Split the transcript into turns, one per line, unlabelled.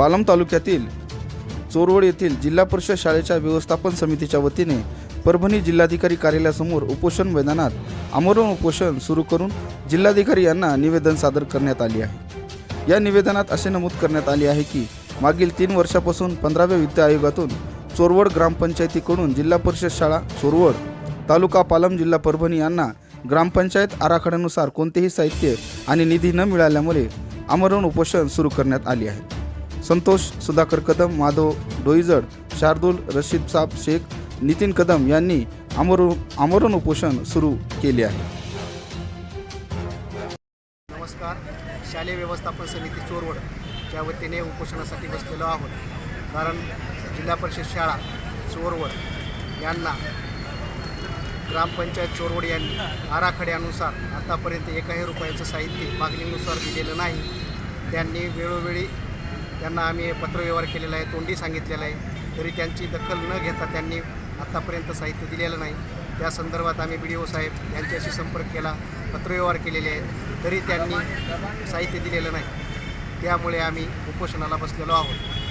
पालम तालुक्यातील चोरवड येथील जिल्हा परिषद शाळेच्या व्यवस्थापन समितीच्या वतीने परभणी जिल्हाधिकारी कार्यालयासमोर उपोषण मैदानात आमरण उपोषण सुरू करून जिल्हाधिकारी यांना निवेदन सादर करण्यात आले आहे. या निवेदनात असे नमूद करण्यात आले आहे की मागील तीन वर्षापासून पंधराव्या वित्त आयोगातून चोरवड ग्रामपंचायतीकडून जिल्हा परिषद शाळा चोरवड तालुका पालम जिल्हा परभणी यांना ग्रामपंचायत आराखड्यानुसार कोणतेही साहित्य आणि निधी न मिळाल्यामुळे आमरण उपोषण सुरू करण्यात आले आहे. संतोष सुधाकर कदम माधव डोईजड शार्दूल रशीद साब शेख नितीन कदम यांनी आमरण आमरण उपोषण सुरू केले आहे.
नमस्कार. शालेय व्यवस्थापन समिती चोरवड च्या वतीने उपोषणासाठी बसलेलो आहोत. कारण जिल्हा परिषद शाळा चोरवड यांना ग्रामपंचायत चोरवड यांनी आराखड्यानुसार आतापर्यंत एकाही रुपयाचं साहित्य मागणीनुसार दिलेलं नाही. त्यांनी वेळोवेळी त्यांना आम्ही पत्रव्यवहार केलेला आहे तोंडी सांगितलेलं आहे. तरी त्यांची दखल न घेता त्यांनी आत्तापर्यंत साहित्य दिलेलं नाही. त्या संदर्भात आम्ही बी डी ओ साहेब यांच्याशी संपर्क केला पत्रव्यवहार केलेले आहेत. तरी त्यांनी साहित्य दिलेलं नाही. त्यामुळे आम्ही उपोषणाला बसलेलो आहोत.